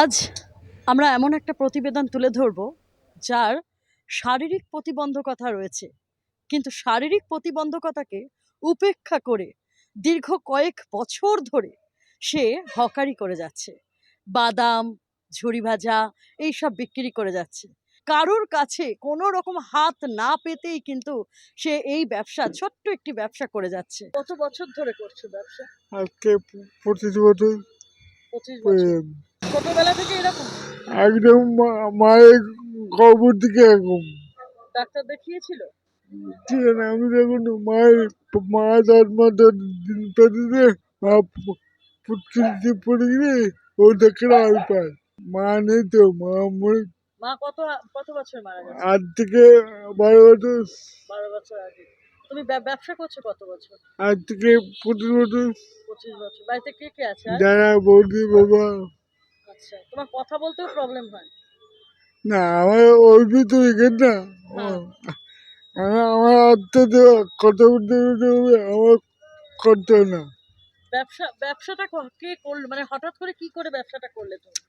আজ আমরা এমন একটা প্রতিবেদন তুলে ধরব যার শারীরিক প্রতিবন্ধকতা রয়েছে। কিন্তু শারীরিক প্রতিবন্ধকতাকে উপেক্ষা করে দীর্ঘ কয়েক বছর ধরে সে হকারি করে যাচ্ছে। বাদাম ঝুড়ি ভাজা এইসব বিক্রি করে যাচ্ছে। কারোর কাছে কোনো রকম হাত না পেতেই কিন্তু সে এই ব্যবসা ছোট্ট একটি ব্যবসা করে যাচ্ছে। কত বছর ধরে করছ ব্যবসা? আজকে পঁচিশ বছর। পঁচিশ বছর। ছোটবেলা থেকে এরকম? একদম মা- মায়ের গর্ভর থেকে এরকম। ডাক্তার দেখিয়েছিল? আমি যখন মায়ের মা দিন পেতে মা পুত্রিতে পড়ে গেলে ও দেখে আমি পাই মা নেই তো মা মরে মা কত কত বছর মারা গেছে? আজ থেকে বারো বছর। বারো বছর আগে। তুমি ব্যবসা করছ কত বছর? আজ থেকে পঁচিশ বছর। পঁচিশ বছর। বাড়িতে কে কে আছে যারা বৌদি বাবা। আচ্ছা তোমার কথা বলতেও প্রবলেম হয়। না আমার ওই ভিতরে গেট না হ্যাঁ। আমার আত্মা কথা বলতে আমার করতে না। ব্যবসা ব্যবসাটা ক- করল? মানে হঠাৎ করে কি করে ব্যবসাটা করলে তুমি?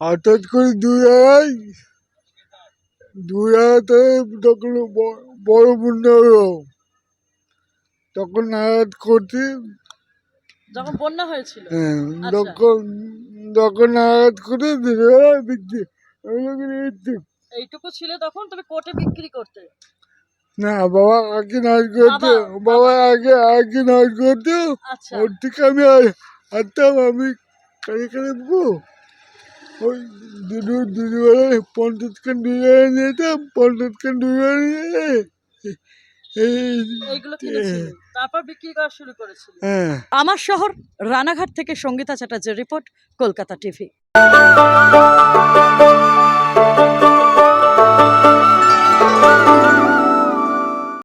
হঠাৎ করে দুই আড়াই দুই আড়াইতে তখন বড় বন্যা হলো তখন আয়াত করছি যখন বন্যা হয়েছিল। হ্যাঁ, আচ্ছা। তখন তখন আয়াত করে দিলে বিক্রি। এইটুকু ছিল তখন তুমি কোটে বিক্রি করতে? না বাবা আগে নাচ করতো। বাবা- আগে আগে নাচ করতো। আচ্ছা। ওর থেকে আমি হাঁটতাম আমি কানে কানে ওই দুটো দুপুরবেলা পঞ্চাশ খান নিয়ে যেতাম পঞ্চাশ খান নিয়ে। তারপর বিক্রি করা শুরু করেছিল? হ্যাঁ। আমার শহর রানাঘাট থেকে সঙ্গীতা চ্যাটার্জির রিপোর্ট কলকাতা টিভি।